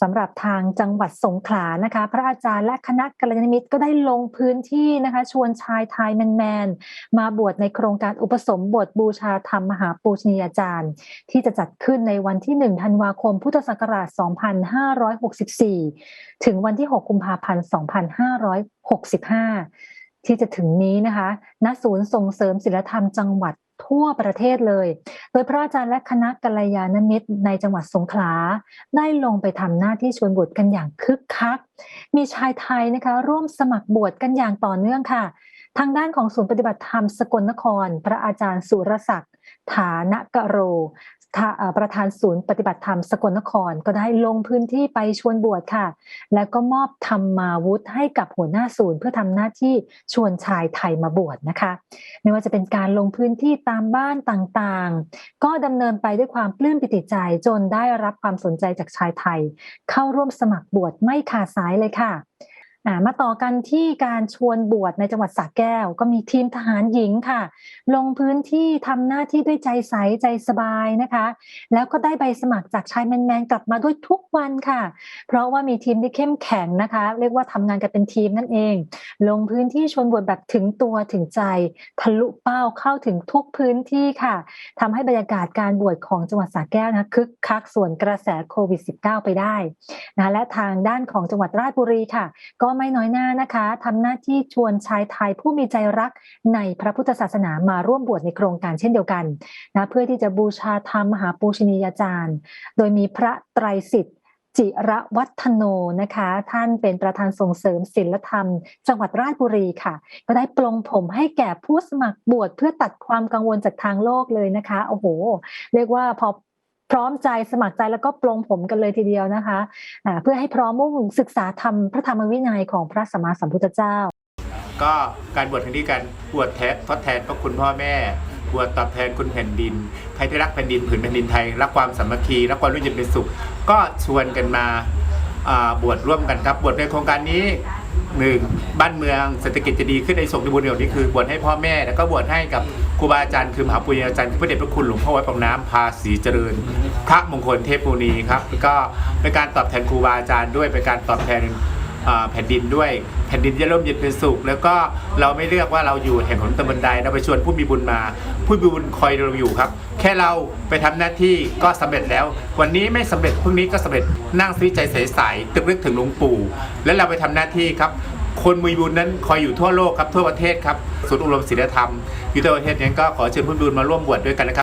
สำหรับทางจังหวัดสงขลานะคะ พระอาจารย์และคณะกัลยาณมิตรก็ได้ลงพื้นที่นะคะ ชวนชายไทยแมนๆมาบวชในโครงการอุปสมบทบูชาธรรมมหาปูชนียาจารย์ ที่จะจัดขึ้นในวันที่ 1 ธันวาคม พุทธศักราช 2564 ถึงวันที่ 6 กุมภาพันธ์ 2565 ที่จะถึงนี้นะคะ ณ ศูนย์ส่งเสริมศิลธรรมจังหวัด ทั่วประเทศเลย โดยพระอาจารย์และคณะกัลยาณมิตรในจังหวัดสงขลา ได้ลงไปทำหน้าที่ชวนบวชกันอย่างคึกคัก มีชายไทยนะคะร่วมสมัครบวชกันอย่างต่อเนื่องค่ะ ทางด้านของศูนย์ปฏิบัติธรรมสกลนคร พระอาจารย์สุรศักดิ์ฐานกโร ประธานศูนย์ปฏิบัติธรรมสกลนครก็ได้ลงพื้นที่ไปชวนบวชค่ะ แล้วก็มอบธรรมาวุธให้กับหัวหน้าศูนย์เพื่อทำหน้าที่ชวนชายไทยมาบวชนะคะ ไม่ว่าจะเป็นการลงพื้นที่ตามบ้านต่างๆ ก็ดำเนินไปด้วยความปลื้มปิติใจจนได้รับความสนใจจากชายไทย เข้าร่วมสมัครบวชไม่ขาดสายเลยค่ะ มาต่อกันที่การชวนบวชในจังหวัดสระแก้ว ก็มีทีมทหารหญิงค่ะ ลงพื้นที่ทำหน้าที่ด้วยใจใสใจสบายนะคะ แล้วก็ได้ใบสมัครจากชายแมนๆกลับมาด้วยทุกวันค่ะ เพราะว่ามีทีมที่เข้มแข็งนะคะ เรียกว่าทำงานกันเป็นทีมนั่นเอง ลงพื้นที่ชวนบวชแบบถึงตัวถึงใจ ทะลุเป้าเข้าถึงทุกพื้นที่ค่ะทำให้บรรยากาศการบวชของจังหวัดสระแก้วนะคึกคักส่วนกระแสโควิด -19 ไปได้นะและทางด้านของจังหวัดราชบุรีค่ะ ก็ไม่น้อยหน้านะคะทำหน้าที่ชวนชายไทยผู้มีใจรักในพระพุทธศาสนามาร่วมบวชในโครงการเช่นเดียวกันนะเพื่อที่จะบูชาธรรมมหาปูชนียาจารย์ โดยมีพระไตรสิทธิ์จิระวัฒโนนะคะ ท่านเป็นประธานส่งเสริมศิลธรรม จังหวัดราชบุรีค่ะ ก็ได้ปลงผมให้แก่ผู้สมัครบวชเพื่อตัดความกังวลจากทางโลกเลยนะคะโอ้โห เรียกว่าพอ พร้อมใจสมัครใจแล้วก็ปลงผมกันเลยทีเดียวนะคะอ่าเพื่อให้พร้อมมุ่งศึกษาธรรมพระธรรมวินัยของพระสัมมาสัมพุทธเจ้า ก็การบวชครั้งนี้การบวชแทนทดแทนพระคุณพ่อแม่บวชตอบแทนคุณแผ่นดิน ใครที่รักแผ่นดินผืนแผ่นดินไทย รักความสามัคคีรักความร่วมเย็นเป็นสุข ก็ชวนกันมาอ่าบวชร่วมกันครับบวชในโครงการนี้ หนึ่งบ้านเมืองเศรษฐกิจจะดีขึ้นในสงฆ์ในบุญเดียวนี้คือบวชให้พ่อแม่ แล้วก็บวชให้กับครูบาอาจารย์คือมหาปุญญาจารย์คือพระเดชพระคุณหลวงพ่อวัดปากน้ำภาษีเจริญ พระมงคลเทพมุนีครับแล้วก็เป็นการตอบแทนครูบาอาจารย์ด้วยเป็นการตอบแทนแผ่นดินด้วยแผ่นดินจะร่มเย็นเป็นสุข แล้วก็เราไม่เลือกว่าเราอยู่แห่งหนตะบันไดเราไปชวนผู้มีบุญมา ผู้มีบุญคอยเราอยู่ครับ แค่เราไปทำหน้าที่ก็สำเร็จแล้ว วันนี้ไม่สำเร็จพรุ่งนี้ก็สำเร็จนั่งซีใจใสๆตึกนึกถึงหลวงปู่ แล้วเราไปทำหน้าที่ครับ คนมีบุญนั้นคอยอยู่ทั่วโลกครับทั่วประเทศครับศูนย์อบรมศีลธรรมอยู่ทั่วประเทศนั้นก็ขอเชิญผู้บุญมาร่วมบวชด้วยกันนะครับ